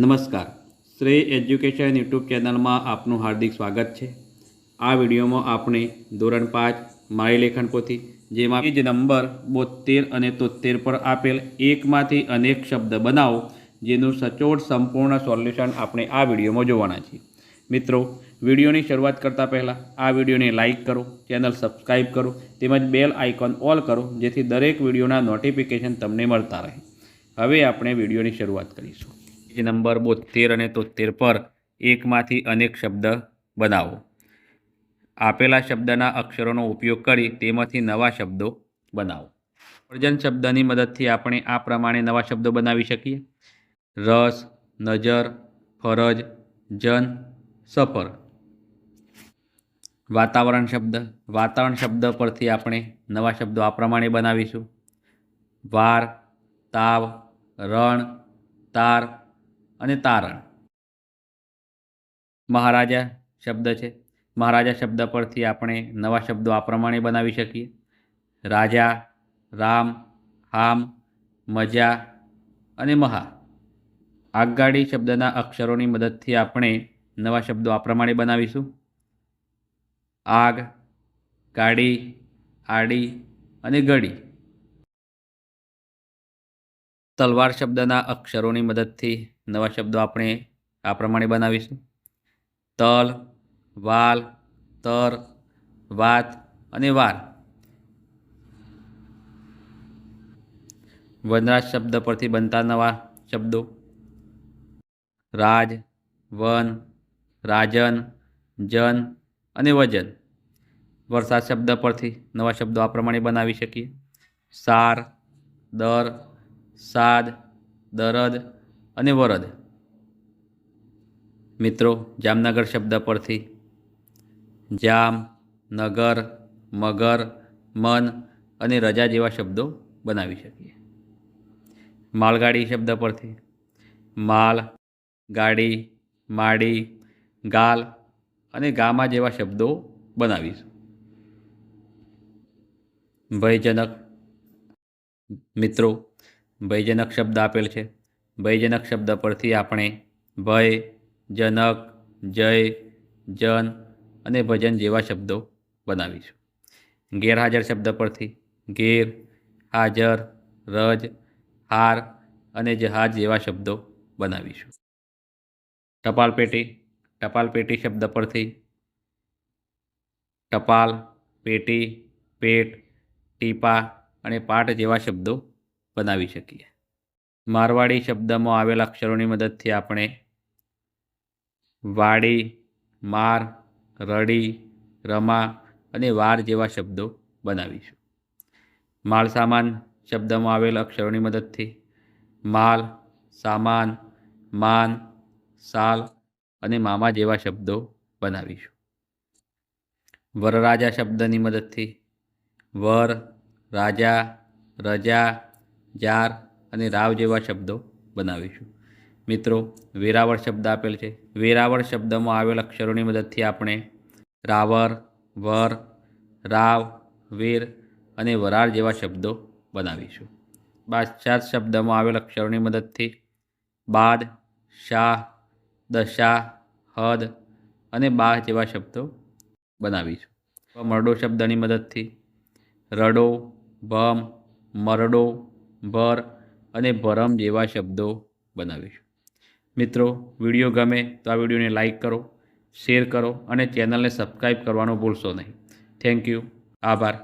નમસ્કાર. શ્રેય education YouTube ચેનલમાં આપનું હાર્દિક સ્વાગત છે. આ વિડીયોમાં આપણે ધોરણ પાંચ મારી લેખન પોથી, જેમાં જ નંબર બોતેર અને તોતેર પર આપેલ એકમાંથી અનેક શબ્દ બનાવો, જેનું સચોટ સંપૂર્ણ સોલ્યુશન આપણે આ વિડીયોમાં જોવાના છીએ. મિત્રો, વિડીયોની શરૂઆત કરતાં પહેલાં આ વિડીયોને લાઇક કરો, ચેનલ સબસ્ક્રાઈબ કરો, તેમજ બેલ આઇકોન ઓલ કરો, જેથી દરેક વિડીયોના નોટિફિકેશન તમને મળતા રહે. હવે આપણે વિડીયોની શરૂઆત કરીશું. પેજ નંબર બોતેર અને તોતેર પર એકમાંથી અનેક શબ્દ બનાવો. આપેલા શબ્દના અક્ષરોનો ઉપયોગ કરી તેમાંથી નવા શબ્દો બનાવો. વર્જન શબ્દની મદદથી આપણે આ પ્રમાણે નવા શબ્દો બનાવી શકીએ. રસ, નજર, ફરજ, જન, સફર. વાતાવરણ શબ્દ. વાતાવરણ શબ્દ પરથી આપણે નવા શબ્દો આ પ્રમાણે બનાવીશું. વાર, તાવ, રણ, તાર અને તારણ. મહારાજા શબ્દ છે. મહારાજા શબ્દ પરથી આપણે નવા શબ્દો આ પ્રમાણે બનાવી શકીએ. રાજા, રામ, હામ, મજા અને મહા. આગગાડી શબ્દના અક્ષરોની મદદથી આપણે નવા શબ્દો આ પ્રમાણે બનાવીશું. આગ, ગાડી, આડી અને ગડી તલવાર શબ્દના અક્ષરોની મદદથી નવા શબ્દો આપણે આ પ્રમાણે બનાવીશું. તલ, વાલ, તર, વાત અને વાર. વનરાજ શબ્દ પરથી બનતા નવા શબ્દો. રાજ, વન, રાજન, જન અને વજન. વરસાદ શબ્દ પરથી નવા શબ્દો આ પ્રમાણે બનાવી શકીએ. સાર, દર, સાદ, દરદ અને વરદ. મિત્રો, જામનગર શબ્દ પરથી જામ, નગર, મગર, મન અને રજા જેવા શબ્દો બનાવી શકીએ. માલગાડી શબ્દ પરથી માલ, ગાડી, માડી, ગાલ અને ગામા જેવા શબ્દો બનાવીશું. ભયજનક મિત્રો, ભયજનક શબ્દ આપેલ છે. ભયજનક શબ્દ પરથી આપણે ભય, જનક, જય, જન અને ભજન જેવા શબ્દો બનાવીશું. ગેરહાજર શબ્દ પરથી ગેર, હાજર, રજ, હાર અને જહાજ જેવા શબ્દો બનાવીશું. ટપાલ પેટી ટપાલ પેટી શબ્દ પરથી ટપાલ, પેટી, પેટ, ટીપા અને પાટ જેવા શબ્દો બનાવી શકીએ. મારવાડી શબ્દમાં આવેલા અક્ષરોની મદદથી આપણે વાડી, માર, રડી, રમા અને વાર જેવા શબ્દો બનાવીશું. માલ સામાન શબ્દમાં આવેલા અક્ષરોની મદદથી માલ, સામાન, માન, સાલ અને મામા જેવા શબ્દો બનાવીશું. વરરાજા શબ્દની મદદથી વર, રાજા, રજા, જાર અને રાવ જેવા શબ્દો બનાવીશું. મિત્રો, વેરાવળ શબ્દ આપેલ છે. વેરાવળ શબ્દમાં આવેલ અક્ષરોની મદદથી આપણે રાવર, વર, રાવ, વીર અને વરાળ જેવા શબ્દો બનાવીશું. બાદશાહ શબ્દમાં આવેલ અક્ષરોની મદદથી બાદ, શાહ, દશા, હદ અને બાહ જેવા શબ્દો બનાવીશું. મરડો શબ્દની મદદથી રડો, ભમ, મરડો, ભર અને ભરમ જેવા શબ્દો બનાવીશું. મિત્રો, વીડિયો ગમે તો આ વિડીયોને લાઇક કરો, શેર કરો અને ચેનલને સબસ્ક્રાઈબ કરવાનું ભૂલશો નહીં. થેન્ક યુ આભાર.